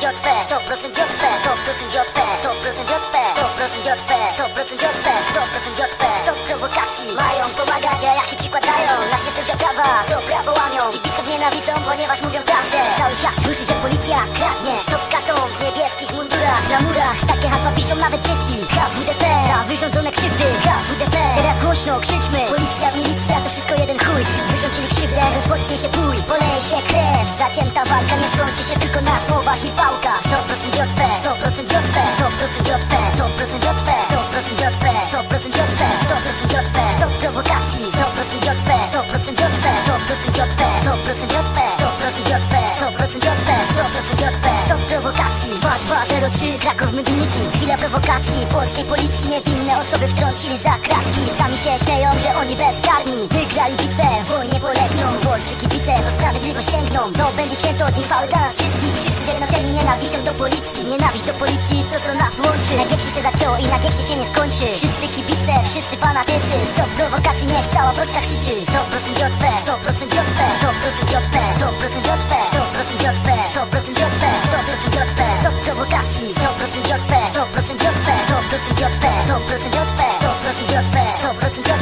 JP 100% JP 100% JP 100% JP 100% JP 100% JP 100% JP To prowokacji mają pomagać, a jaki przykładają? Na sierce prawa, to prawo łamią. Kibiców nienawidzą, ponieważ mówią prawdę. Cały świat słyszy, że policja kradnie. Stop katą w niebieskich mundurach Na murach. Takie hasła piszą nawet dzieci. HWDP za wyrządzone krzywdy. HWDP Teraz głośno krzyczmy. Policja, milicja, to wszystko jeden chuj. Wyrządzili krzywdę, rozpocznie się bój Poleje się krew, zacięta walka Nie skończy się tylko na słowach i pałkach 100% JP, 100% JP 100% JP, 100% JP 100% JP, 100% JP 100% JP, stop prowokacji 100% JP, 100% JP 100% JP, 100% JP 100% JP, 100% JP 100% JP, stop prowokacji 2203 Kraków Mydlniki Chwila prowokacji polskiej policji Niewinne osoby wtrącili za kratki Sami się śmieją, że oni bezkarni Wygrali bitwę, sprawiedliwość sięgną To będzie święto, dzień chwały dla nas wszystkich Wszyscy zjednoczeni nienawiścią do policji Nienawiść do policji, to co nas łączy Na gieksie się zaczęło i na gieksie się nie skończy Wszyscy kibice, wszyscy fanatycy Stop prowokacji, niech cała Polska krzyczy 100% JP, 100% JP 100% JP, 100% JP 100% JP, 100% JP 100% JP, stop prowokacji 100% JP, 100% JP 100% JP, 100% JP 100% JP, 100% JP